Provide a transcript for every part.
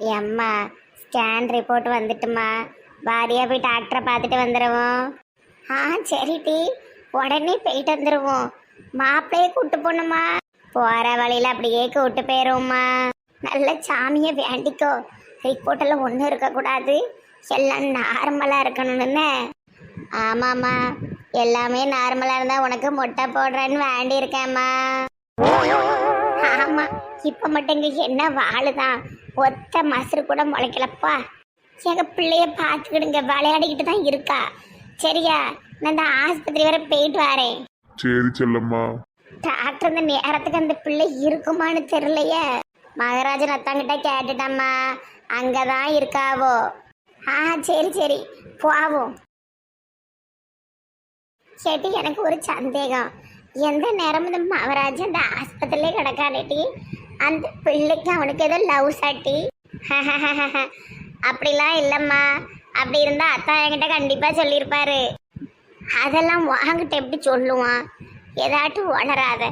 எம்மா scan report வந்துட்டுமா? வாரியா போய் டாக்டரை பார்த்துட்டு வந்துடுவோம் ஆ சரிடி உடனே போயிட்டு வந்துடுவோம் மாப்பிள்ளையே கூட்டு போகணுமா? போகிற வழியில் அப்படியே கூட்டு போயிடுவோம்மா நல்ல சாமியை வேண்டிக்கோ. ரிப்போர்ட்டெல்லாம் ஒன்றும் இருக்கக்கூடாது. எல்லாம் நார்மலாக இருக்கணும்னு. ஆமாம்மா. எல்லாமே நார்மலாக இருந்தால் உனக்கு முட்டை போடுறேன்னு வேண்டியிருக்கேம்மா. ஆமா இப்போ மட்டும் இங்கே என்ன வாழுதான்? ஒத்த மசரு கூட முளைக்கலப்பா. எங்க பிள்ளைய பார்த்துக்கிடுங்க விளையாடிக்கிட்டு தான் இருக்கா. சரியா நான் இந்த ஆஸ்பத்திரி வரை போயிட்டு வரேன். சரி செல்லம்மா. டாக்டர் இந்த நேரத்துக்கு அந்த பிள்ளை இருக்குமான்னு தெரியலையே. மகராஜன் அத்தாங்கிட்ட கேட்டுட்டம்மா. அங்கதான் இருக்காவோ. ஆ சரி சரி போவோம். சேட்டி எனக்கு ஒரு சந்தேகம். எந்த நேரம் இந்த மகராஜ் அந்த ஆஸ்பத்திரியிலே கிடக்கானேட்டி? அந்த பிள்ளைக்கு அவனுக்கு ஏதோ லவ் சாட்டி. அப்படிலாம் இல்லைம்மா. அப்படி இருந்தால் அத்தா என்கிட்ட கண்டிப்பாக சொல்லியிருப்பாரு. அதெல்லாம் வாங்கிட்ட எப்படி சொல்லுவான்? ஏதாட்டும் வளராத.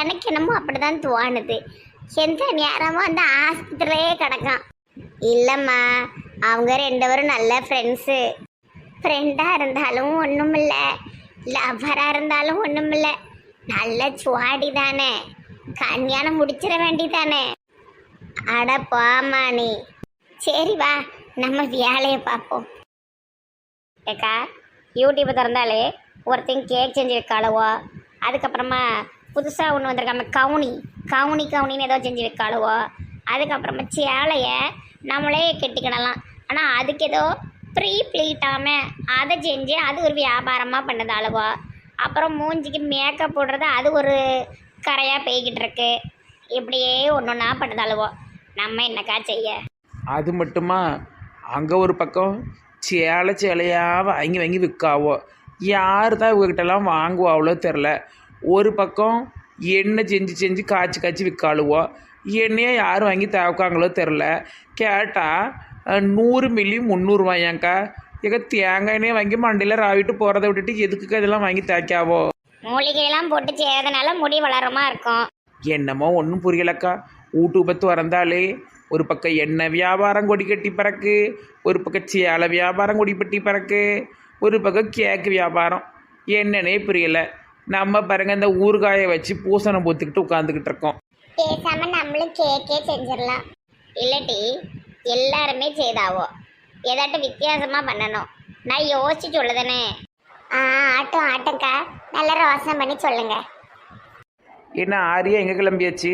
எனக்கு என்னமோ அப்படிதான் தோணுது. எந்த நேரமும் அந்த ஆஸ்பத்திரியே கிடக்கான். இல்லைம்மா அவங்க ரெண்டு பேரும் நல்ல ஃப்ரெண்ட்ஸு ஃப்ரெண்டாக இருந்தாலும் ஒன்றும் இல்லை லவ்வராக இருந்தாலும் ஒன்றும் இல்லை நல்ல சுவாடி தானே. கல்யாணம் முடிச்சிட வேண்டிதானே அட போமா நீ. சரி வா நம்ம வேலையை பார்ப்போம். ஏக்கா யூடியூப் திறந்தாலே ஒருத்தன் கேக் செஞ்சு வைக்காளுவோ அதுக்கப்புறமா புதுசாக ஒன்று வந்திருக்காம கவுனி கவுனி கவுனின்னு ஏதோ செஞ்சு வைக்காளுவோ அதுக்கப்புறமா சேலையை நம்மளே கெட்டிக்கிடலாம். ஆனால் அதுக்கு ஏதோ ப்ரீ ப்ளீட்டாமல் அதை செஞ்சு அது ஒரு வியாபாரமாக பண்ணது அப்புறம் மூஞ்சிக்கு மேக்கப் போடுறது அது ஒரு கரையாக பெய்கிட்டு இருக்கு இப்படியே ஒன்று ஒன்றா பண்ணது நம்ம என்னக்கா செய்ய? அது மட்டுமா? அங்கே ஒரு பக்கம் சேலை சேலையாக வாங்கி வாங்கி விற்காவோ யார் தான் இவகிட்டலாம் வாங்குவாவளோ தெரில. ஒரு பக்கம் எண்ணெய் செஞ்சு செஞ்சு காய்ச்சி காய்ச்சி விற்காளுவோ எண்ணெயை யார் வாங்கி தேவைக்காங்களோ தெரில. கேட்டால் நூறு மில்லி முந்நூறுவாயாங்க்கா எங்க தேங்காய் எண்ணெயை வாங்கி மண்டையில் ராவிட்டு போகிறத விட்டுட்டு எதுக்குக்கா இதெல்லாம் வாங்கி தேய்க்காவோ? மூலிகையெல்லாம் போட்டு செய்யறதுனால முடி வளரமா இருக்கும். என்னமோ ஒன்றும் புரியலக்கா. யூடியூப்பை திறந்தாலே ஒரு பக்கம் எண்ணெய் வியாபாரம் கொடி கட்டி பறக்கு ஒரு பக்கம் சேலை வியாபாரம் கொடி பட்டி பறக்கு ஒரு பக்கம் கேக்கு வியாபாரம். என்னன்னே புரியல. நம்ம பாருங்க இந்த ஊறுகாயை வச்சு பூசணம் பூத்துக்கிட்டு உட்காந்துக்கிட்டு இருக்கோம். பேசாம நம்மளும் கேக்கே செஞ்சிடலாம். இல்லாட்டி எல்லாருமே செய்தாவோ? ஏதாட்டும் வித்தியாசமா பண்ணணும். நான் யோசிச்சு சொல்லுதானே. ஆ ஆட்டம் ஆட்டம்க்கா. நல்ல ரோசனை பண்ணி சொல்லுங்க. என்ன ஆரியா எங்கே கிளம்பியாச்சு?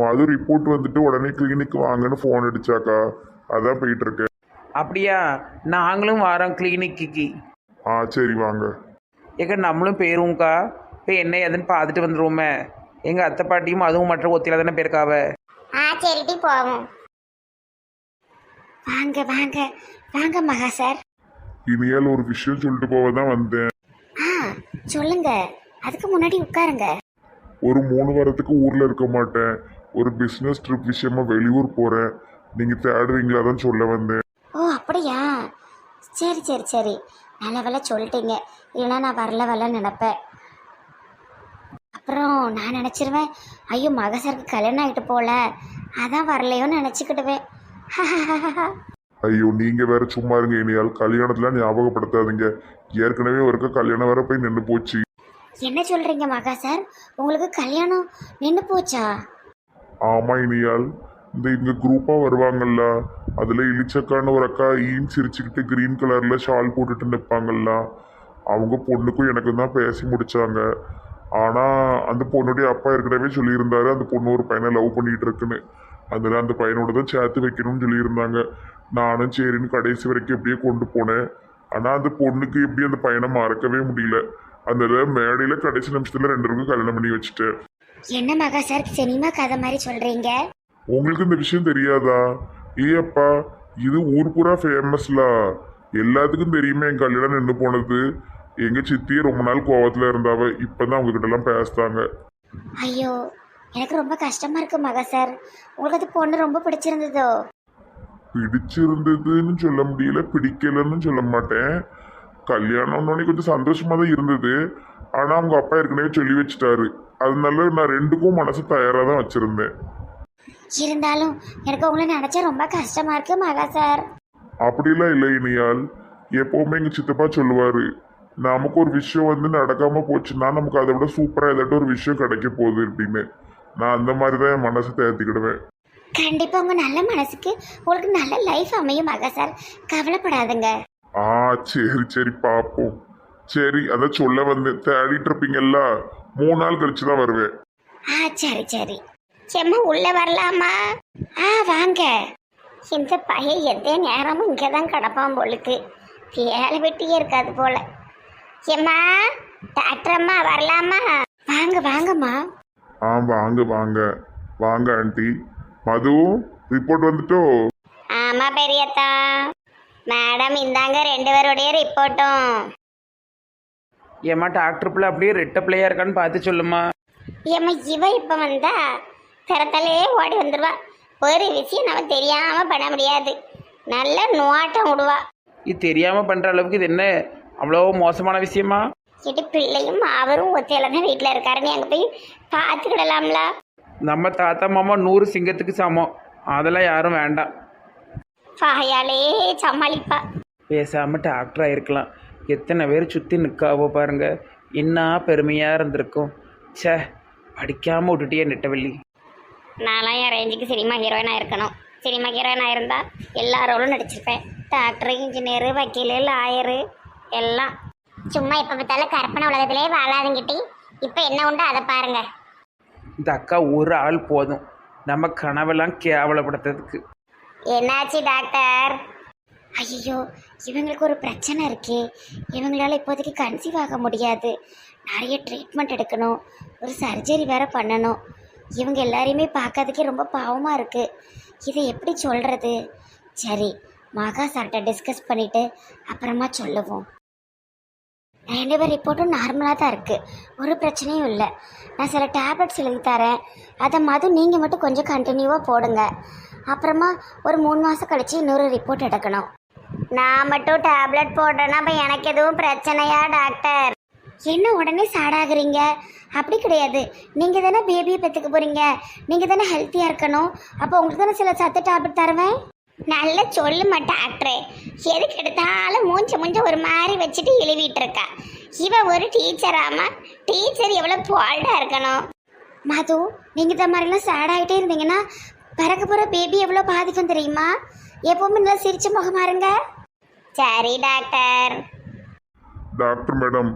மது ரிப்போர்ட் வந்துட்டு உடனே கிளினிக் வாங்கன்னு ஃபோன் அடிச்சாக்கா. அதான் போயிட்டு இருக்கேன் அப்படியா? நாங்களும் வரோம் கிளினிக்கு ஆ சரி வாங்க. எங்க நம்மளும் போயிருவோம்க்கா. போய் என்ன ஏதுன்னு பார்த்துட்டு வந்துருவோமே. எங்கள் அத்தை பாட்டியும் அதுவும் மற்ற ஒத்தியில தானே போயிருக்காவ? ஆ சரிட்டி போவோம். வாங்க வாங்க. வாங்க மகா சார். இனியால் ஒரு விஷயம் சொல்லிட்டு போக தான் வந்தேன். ஆ சொல்லுங்க. அதுக்கு முன்னாடி உட்காருங்க. ஒரு மூணு வாரத்துக்கு ஊர்ல இருக்க மாட்டேன். ஒரு பிஸ்னஸ் ட்ரிப் விஷயமா வெளியூர் போறேன். நீங்க தேடுவீங்களா தான் சொல்ல வந்தேன். ஓ அப்படியா? சரி சரி சரி. நல்ல வேலை சொல்லிட்டீங்க. இல்லைன்னா நான் வரல வரல நினப்பேன். அப்புறம் நான் நினச்சிருவேன் ஐயோ மகசருக்கு கல்யாணம் ஆகிட்டு போல. அதான் வரலையோன்னு நினச்சிக்கிடுவேன். ஐயோ நீங்க வேற சும்மா இருங்க. இனியால் கல்யாணத்துல ஞாபகப்படுத்தாதீங்க. ஏற்கனவே ஒருக்க கல்யாணம் வர போய் நின்று போச்சு. என்ன சொல்கிறீங்க மகா சார்? உங்களுக்கு கல்யாணம் நின்று போச்சா? ஆமா இனியால். இந்த இங்க குரூப்பா வருவாங்கல்ல. அதுல இளிச்சக்கான்னு ஒரு அக்கா ஈன் சிரிச்சுக்கிட்டு கிரீன் கலர்ல ஷால் போட்டுட்டு நிற்பாங்கல்ல அவங்க பொண்ணுக்கும் எனக்கு தான் பேசி முடிச்சாங்க. ஆனா அந்த பொண்ணுடைய அப்பா ஏற்கனவே சொல்லியிருந்தாரு அந்த பொண்ணு ஒரு பையனை லவ் பண்ணிட்டு இருக்குன்னு. அதில் அந்த பையனோட தான் சேர்த்து வைக்கணும்னு சொல்லியிருந்தாங்க. நானும் சரின்னு கடைசி வரைக்கும் எப்படியே கொண்டு போனேன். ஆனா அந்த பொண்ணுக்கு எப்படி அந்த பையனை மறக்கவே முடியல. அந்த மேடையில கடைசி நிமிஷத்துல ரெண்டு பேருக்கும் கல்யாணம் பண்ணி வச்சுட்டேன் என்ன மகா சார் சினிமா கதை மாதிரி சொல்கிறீங்க உங்களுக்கு இந்த விஷயம் தெரியாதா? ஏப்பா இது ஊர் பூரா ஃபேமஸ்ல எல்லாத்துக்கும் தெரியுமே என் கல்யாணம் நின்று போனது. எங்க சித்தியே ரொம்ப நாள் கோவத்துல இருந்தாவ இப்பதான் அவங்க கிட்ட எல்லாம் பேசுறாங்க. ஐயோ எனக்கு ரொம்ப கஷ்டமாக இருக்கு மகா சார். உங்களுக்கு அது பொண்ணு ரொம்ப பிடிச்சிருந்ததோ? பிடிச்சிருந்ததுன்னு சொல்ல முடியல பிடிக்கலன்னு சொல்ல மாட்டேன். கல்யாணம்னு கொஞ்சம் சந்தோஷமா தான் இருந்தது. ஆனா அவங்க அப்பா ஏற்கனவே சொல்லி வச்சுட்டாரு. அதனால நான் ரெண்டுக்கும் மனசு தயாரா தான் வச்சிருந்தேன். இருந்தாலும் எனக்கு உங்களை நினச்சா ரொம்ப கஷ்டமாக இருக்கு மகா சார். அப்படிலாம் இல்லை இனியால் எப்பவுமே எங்க சித்தப்பா சொல்லுவாரு நமக்கு ஒரு விஷயம் வந்து நடக்காம போச்சுன்னா நமக்கு அதை விட சூப்பரா ஏதாட்டும் ஒரு விஷயம் கிடைக்க போகுது அப்படின்னு. நான் அந்த மாதிரி தான் மனசை தேர்த்திக்கிடுவேன் கண்டிப்பாக உங்கள் நல்ல மனசுக்கு உங்களுக்கு நல்ல லைஃப் அமையும் மகா சார் கவலைப்படாதுங்க. ஆ சரி சரி பார்ப்போம் சரி அதான் சொல்ல வந்து தேடிட்டு இருப்பீங்கல்ல மூணு நாள் கழிச்சு தான் வருவேன். ஆ சரி சரி. செம்மா உள்ள வரலாமா? ஆ வாங்க. இந்த பையன் எந்த நேரமும் இங்கே தான் கிடப்பான் போலுக்கு. வேலை வெட்டியே இருக்காது போல. எம்மா டாக்டர் அம்மா வரலாமா? வாங்க வாங்கம்மா. ஆ வாங்க வாங்க. வாங்க ஆண்டி. மது ரிப்போர்ட் வந்துட்டோ? ஆமா பெரியத்தா. மேடம் இந்தாங்க ரெண்டு பேருடைய ரிப்போர்ட்டும் ஏம்மா டாக்டர் பிள்ளை அப்படியே ரெட்ட பிள்ளையா இருக்கான்னு பார்த்து சொல்லுமா ஏம்மா இவ இப்ப வந்தா பிறத்தாலே ஓடி வந்துடுவா ஒரு விஷயம் நம்ம தெரியாம பண்ண முடியாது. நல்ல நோட்டம் விடுவா. இது தெரியாமல் பண்ணுற அளவுக்கு இது என்ன? அவ்வளோ மோசமான விஷயமா? இட்டு பிள்ளையும் அவரும் ஒத்தையில தான் வீட்டில் இருக்காருன்னு அங்கே போய் பார்த்துக்கிடலாம்ல. நம்ம தாத்தா மாமா நூறு சிங்கத்துக்கு சமம். அதெல்லாம் யாரும் வேண்டாம். வாயாலே சமாளிப்பா. பேசாமல் டாக்டராக இருக்கலாம் எத்தனை பேர் சுற்றி நிற்காவோ பாருங்க. என்ன பெருமையாக இருந்திருக்கும். ச்சே படிக்காமல் விட்டுட்டியே நெட்டவள்ளி. நான்லாம் என் ரேஞ்சுக்கு சினிமா ஹீரோயினாக இருக்கணும். சினிமா ஹீரோயினாக இருந்தால் எல்லா ரோலும் நடிச்சிருப்பேன். டாக்டர் இன்ஜினியரு வக்கீலு லாயரு எல்லாம். சும்மா இப்போ பார்த்தாலும் கற்பனை உலகத்திலே வாழாதுங்கிட்டி இப்போ என்ன உண்டு அதை பாருங்க. இந்த அக்கா ஒரு ஆள் போதும். நம்ம கனவெல்லாம் கேவலப்படுத்துறதுக்கு. என்னாச்சு டாக்டர்? ஐயோ இவங்களுக்கு ஒரு பிரச்சனை இருக்கே. இவங்களால இப்போதைக்கு கன்சீவ் ஆக முடியாது. நிறைய ட்ரீட்மெண்ட் எடுக்கணும். ஒரு சர்ஜரி வேற பண்ணணும். இவங்க எல்லாரையுமே பார்க்கறதுக்கே ரொம்ப பாவமாக இருக்குது இதை எப்படி சொல்கிறது சரி மகா சார்கிட்ட டிஸ்கஸ் பண்ணிவிட்டு அப்புறமா சொல்லுவோம். ரெண்டு பேர் ரிப்போர்ட்டும் நார்மலாக தான் இருக்குது ஒரு பிரச்சனையும் இல்லை. நான் சில டேப்லெட்ஸ் எழுதி தரேன். அதை மது நீங்கள் மட்டும் கொஞ்சம் கண்டினியூவாக போடுங்க. அப்புறமா ஒரு மூணு மாதம் கழித்து இன்னொரு ரிப்போர்ட் எடுக்கணும். நான் மட்டும் டேப்லெட் போடுறேன்னா அப்போ எனக்கு எதுவும் பிரச்சனையா டாக்டர் என்ன உடனே சாடாகிறீங்க? அப்படி கிடையாது. நீங்கள் தானே பேபியை பெற்றுக்க போகிறீங்க நீங்கள் தானே ஹெல்த்தியாக இருக்கணும். அப்போ உங்களுக்கு தானே சில சத்து டேப்லெட் தருவேன்? நல்ல சொல்லுமா டாக்டரே எதுக்கு எடுத்தாலும் மூஞ்ச மூஞ்ச ஒரு மாதிரி வச்சுட்டு எழுவிட்டு இருக்கா இவ ஒரு டீச்சர் ஆமா. டீச்சர் எவ்வளோ போல்டாக இருக்கணும். மது நீங்கள் இந்த மாதிரிலாம் சேட் ஆகிட்டே இருந்தீங்கன்னா பிறக்க போகிற பேபி எவ்வளோ பாதிக்கும் தெரியுமா? எப்பவுமே நல்லா சிரிச்ச முகமா இருங்க. சரி டாக்டர் டாக்டர் மேடம்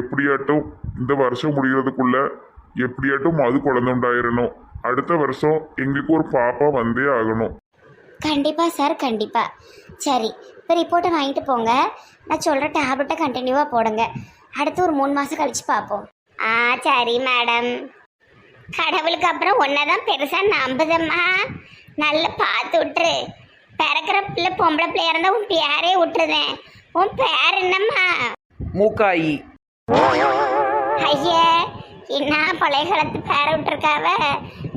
எப்படியாட்டும் இந்த வருஷம் முடிகிறதுக்குள்ள எப்படியாட்டும் மது குழந்தை உண்டாயிரணும். அடுத்த வருஷம் எங்களுக்கு ஒரு பாப்பா வந்தே ஆகணும். கண்டிப்பாக சார் கண்டிப்பாக சரி இப்போ ரிப்போர்ட்டை வாங்கிட்டு போங்க. நான் சொல்கிற டேப்லெட்டை கண்டினியூவாக போடுங்க. அடுத்து ஒரு மூணு மாதம் கழிச்சு பார்ப்போம் ஆ சரி மேடம் கடவுளுக்கு அப்புறம் ஒன்றை தான் பெருசாக நம்புதம்மா. நல்லா பார்த்து விட்டுரு. பிறக்கிற பிள்ளை பொம்பளை பிள்ளையா இருந்தால் உன் பேரே விட்டுருதேன் உன் பேர் என்னம்மா? மூக்காயி. ஐயே என்ன பழைய காலத்து பேரை விட்டுருக்காவ?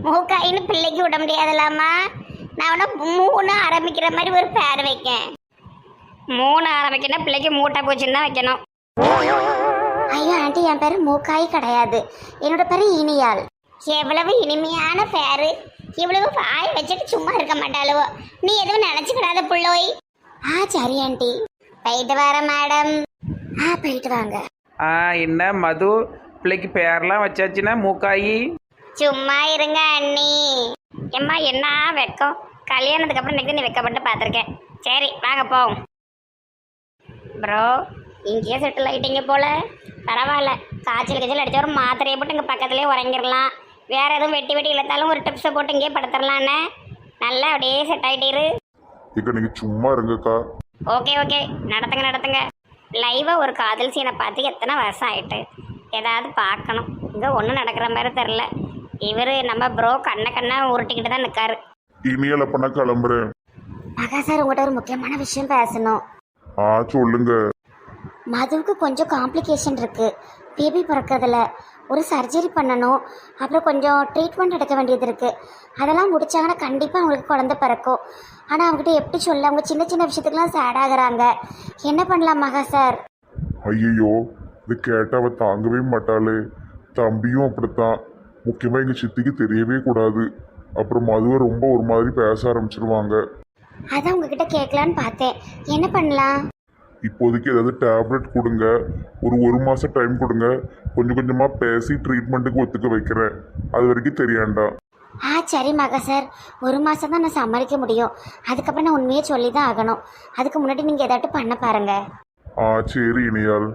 மூக்காயின்னு பிள்ளைக்கு விட முடியாதுலாமா? நான் உன மூணு ஆரம்பிக்கிற மாதிரி ஒரு பேர் வைக்கேன். மூணு ஆரம்பிக்கணும் பிள்ளைக்கு மூட்டை பூச்சின்னு தான் வைக்கணும். ஐயோ ஆண்டி என் பேரு மூக்காய் கிடையாது. என்னோட பேரு இனியாள். எவ்வளவு இனிமையான பேரு இவ்வளவு வாய் வச்சுட்டு சும்மா இருக்க மாட்டாளுவோ. நீ எதுவும் நினைச்சுக்கிடாத புள்ளோய். ஆ சரி ஆண்டி. போயிட்டு வர மேடம். ஆ போயிட்டு வாங்க. ஆ என்ன மது? பிள்ளைக்கு பேர்லாம் வச்சாச்சுன்னா மூக்காயி? சும்மா இருங்க அண்ணி. எம்மா என்ன வெக்கம் கல்யாணத்துக்கு அப்புறம் இன்னைக்கு நீ வெக்கப்பட்டு பார்த்துருக்கேன். சரி வாங்க போவோம். ப்ரோ இங்கேயே செட்டில் ஆகிட்டீங்க போல. பரவாயில்ல. காய்ச்சல் காய்ச்சல் அடிச்ச ஒரு மாத்திரையை போட்டு இங்கே பக்கத்துலேயே உறங்கிடலாம். வேற எதுவும் வெட்டி வெட்டி இழுத்தாலும் ஒரு டிப்ஸை போட்டு இங்கேயே படுத்துடலான்னு நல்லா அப்படியே செட் ஆகிட்டீரு இக்க நீங்க சும்மா இருங்கக்கா. Okay okay. நடத்துங்க நடத்துங்க. லைவாக ஒரு காதல் சீனை பார்த்து எத்தனை வருஷம் ஆயிட்டு? ஏதாவது பார்க்கணும். இங்கே ஒன்றும் நடக்கிற மாதிரி தெரில இவர் நம்ம ப்ரோ கண்ணை கண்ணை உருட்டிக்கிட்டு தான் நிற்காரு இனியால் அப்ப நான் கிளம்புறேன். மகா சார் உங்கள்கிட்ட ஒரு முக்கியமான விஷயம் பேசணும். ஆ சொல்லுங்க. மதுவுக்கு கொஞ்சம் காம்ப்ளிகேஷன் இருக்கு. பேபி பிறக்கிறதுல ஒரு சர்ஜரி பண்ணணும். அப்புறம் கொஞ்சம் ட்ரீட்மெண்ட் எடுக்க வேண்டியது இருக்கு. அதெல்லாம் முடிச்சாங்கன்னா கண்டிப்பாக அவங்களுக்கு குழந்தை பிறக்கும். ஆனால் அவங்ககிட்ட எப்படி சொல்ல அவங்க சின்ன சின்ன விஷயத்துக்குலாம் சேட் ஆகுறாங்க. என்ன பண்ணலாம் மகா சார்? ஐயையோ இது கேட்டா அவ தாங்கவே மாட்டாளே. தம்பியும் அப்படித்தான். முக்கியமா எங்க சித்திக்கு தெரியவே கூடாது. அப்புறம் மதுவை ரொம்ப ஒரு மாதிரி பேச ஆரம்பிச்சிருவாங்க. அதான் உங்ககிட்ட கேட்கலான்னு பார்த்தேன். என்ன பண்ணலாம்? இப்போதைக்கு ஏதாவது டேப்லெட் கொடுங்க. ஒரு ஒரு மாதம் டைம் கொடுங்க. கொஞ்சம் கொஞ்சமாக பேசி ட்ரீட்மெண்ட்டுக்கு ஒத்துக்க வைக்கிறேன். அது வரைக்கும் தெரியாண்டா. ஆ சரி மகா சார் ஒரு மாதம் தான் நான் சமாளிக்க முடியும். அதுக்கப்புறம் நான் உண்மையே சொல்லி தான் ஆகணும். அதுக்கு முன்னாடி நீங்கள் ஏதாட்டும் பண்ண பாருங்க. ஆ சரி இனியால்.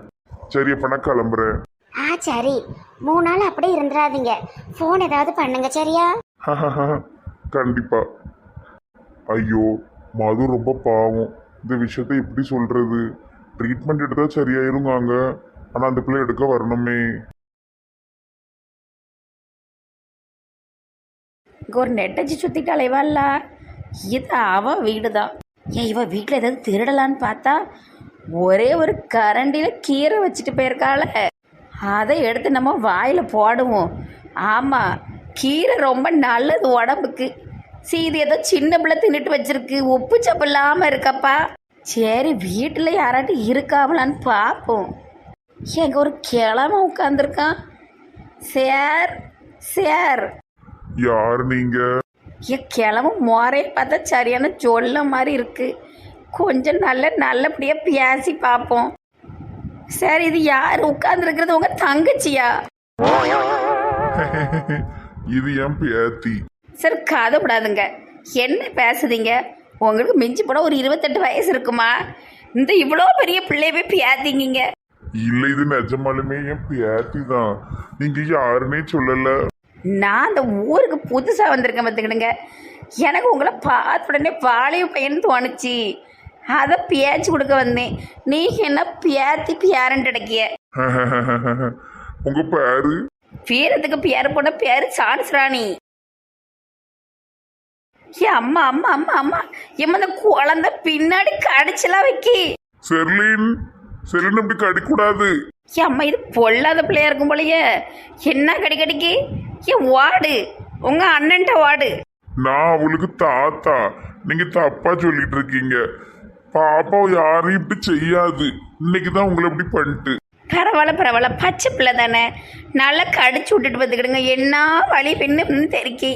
சரி அப்போ நான் கிளம்புறேன். ஆ சரி. மூணு நாள் அப்படியே இருந்துடாதீங்க ஃபோன் ஏதாவது பண்ணுங்க சரியா? கண்டிப்பா. ஐயோ மது ரொம்ப பாவம். இந்த விஷயத்தை எப்படி சொல்றது? ட்ரீட்மெண்ட் எடுத்தா சரியாயிருங்காங்க ஆனால் அந்த பிள்ளை எடுக்க வரணுமே. ஒரு நெட்டச்சு சுற்றிட்டு அலைவாள்ல இது அவன் வீடு தான் ஏன் இவ வீட்டில் ஏதாவது திருடலான்னு பார்த்தா ஒரே ஒரு கரண்டியில் கீரை வச்சுட்டு போயிருக்காள. அதை எடுத்து நம்ம வாயில் போடுவோம். ஆமாம் கீரை ரொம்ப நல்லது உடம்புக்கு. சீ இது ஏதோ சின்ன பிள்ளை தின்னுட்டு வச்சிருக்கு. உப்பு சப்பு இல்லாமல் இருக்கப்பா. சரி வீட்டில் யாராட்டும் இருக்காவலான்னு பார்ப்போம். எங்க ஒரு கிழமை உட்காந்துருக்கான் சார் சார். யார் நீங்க? என் கிழமை மோரையை பார்த்தா சரியான சொல்ல மாதிரி இருக்கு. கொஞ்சம் நல்ல நல்லபடியாக பேசி பார்ப்போம். சார் இது யார்? உட்கார்ந்துருக்கிறது உங்க தங்கச்சியா? இது என் பேத்தி. சார் கதப்படாதுங்க என்ன பேசுதீங்க உங்களுக்கு மிஞ்சி போட ஒரு இருபத்தெட்டு வயசு இருக்குமா? இந்த இவ்வளோ பெரிய பிள்ளைய போய் பேத்திங்கிங்க. இல்லை இது நிஜமாலுமே என் பேத்தி தான் நீங்க யாருன்னே சொல்லல. நான் அந்த ஊருக்கு புதுசாக வந்திருக்கேன் பார்த்துக்கிடுங்க. எனக்கு உங்களை பார்த்த உடனே பாளைய பையன் தோணுச்சு. அதை பேச்சு கொடுக்க வந்தேன். நீங்கள் என்ன பேத்தி பேரண்ட் அடக்கிய உங்க பேரு? பேரத்துக்கு பேர் போன பேர் சான்ஸ் ராணி ஏ அம்மா அம்மா அம்மா அம்மா. எம்ம இந்த குழந்தை பின்னாடி கடிச்செல்லாம் வைக்கி. செர்லின் செர்லின் அப்படி கடிக்கூடாது. ஏ அம்மா இது பொல்லாத பிள்ளையா இருக்கும் போலயே. என்ன கடி கடிக்கு? ஏன் வாடு. உங்க அண்ணன்ட்ட வாடு. நான் அவளுக்கு தாத்தா. நீங்க தப்பா சொல்லிட்டு இருக்கீங்க. பாப்பா யாரையும் இப்படி செய்யாது. இன்னைக்கு தான் உங்களை இப்படி பண்ணிட்டு. பரவாயில்ல பரவாயில்ல. பச்சை பிள்ளை தானே. நல்லா கடிச்சு விட்டுட்டு பார்த்துக்கிடுங்க. என்ன வழி பின்னு தெருக்கி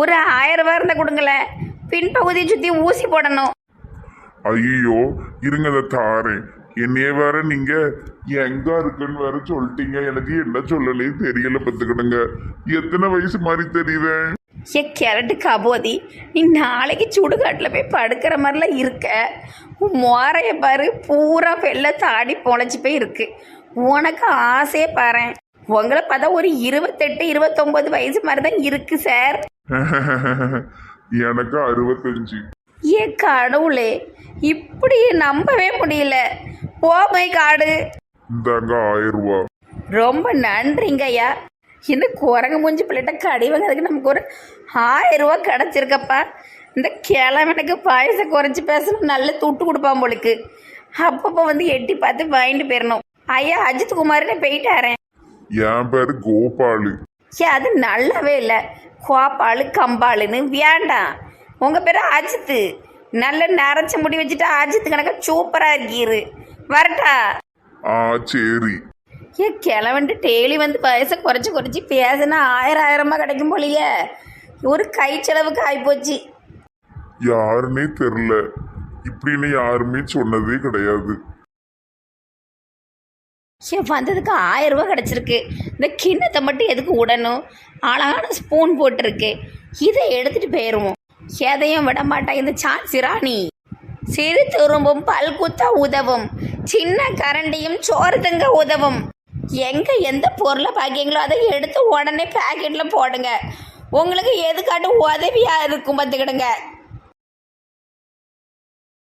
ஒரு ஆயிரம் ரூபாய் இருந்தால் கொடுங்களேன். பின்பகுதியை சுற்றி ஊசி போடணும். ஐயோ இருங்க அதை தாரேன். என்னைய வேற நீங்க எங்க இருக்குன்னு வேற சொல்லிட்டீங்க. எனக்கு என்ன சொல்லலே தெரியல பத்துக்கிடுங்க எத்தனை வயசு மாதிரி தெரியுறேன் ஏ கேரட்டு கபோதி நீ நாளைக்கு சுடுகாட்டில் போய் படுக்கிற மாதிரிலாம் இருக்க. உன் மோரைய பாரு பூரா வெள்ளை தாடி பொழைச்சி போய் இருக்கு. உனக்கு ஆசையே பாரு உங்களை பார்த்தா ஒரு இருபத்தெட்டு இருபத்தொம்போது வயசு மாதிரி தான் இருக்கு சார். எனக்கு அறுபத்தஞ்சு. ஏ கடவுளே இப்படி நம்பவே முடியல. ஓமை காடு. இந்தாங்க ஆயிரம் ரூபா. ரொம்ப நன்றிங்க ஐயா இந்த குரங்கு மூஞ்சி பிள்ளைகிட்ட கடி வாங்கிறதுக்கு நமக்கு ஒரு ஆயிரம் ரூபா கிடச்சிருக்கப்பா. இந்த கிழவனுக்கு பாயசம் குறைச்சி பேசணும் நல்ல துட்டு கொடுப்பான் போலுக்கு. அப்பப்போ வந்து எட்டி பார்த்து வாங்கிட்டு போயிடணும் ஐயா அஜித் குமார்னு போயிட்டாரேன் என் பேரு கோபாலு. ஏ அது நல்லாவே இல்லை. கோப்பாளு கம்பாளுன்னு வேண்டாம் உங்கள் பேர் அஜித்து நல்ல நரைச்ச முடி வச்சுட்டு அஜித் கணக்கா சூப்பராக இருக்கீரு. வரட்டா. ஆ சரி. ஏன் கிளவன்ட்டு டெய்லி வந்து வயசை குறைச்சி குறைச்சி பேசினா ஆயிரம் ஆயிரமா கிடைக்கும் போலியே. ஒரு கை செலவுக்கு ஆகிப்போச்சு யாருன்னே தெரில. இப்படின்னு யாருமே சொன்னதே கிடையாது. ஏன் வந்ததுக்கு ஆயிரம் ரூபாய் கிடச்சிருக்கு. இந்த கிண்ணத்தை மட்டும் எதுக்கு விடணும் அழகான ஸ்பூன் போட்டிருக்கு. இதை எடுத்துட்டு போயிடுவோம் எதையும் விட மாட்டா இந்த சான்சி ராணி. சிறு துரும்பும் பல்குத்த உதவும். சின்ன கரண்டியும் சோறு தங்க உதவும். எங்கே எந்த பொருளை பாக்கிங்களோ அதை எடுத்து உடனே பேக்கெட்டில் போடுங்க. உங்களுக்கு எதுக்காட்டும் உதவியாக இருக்கும் பார்த்துக்கிடுங்க.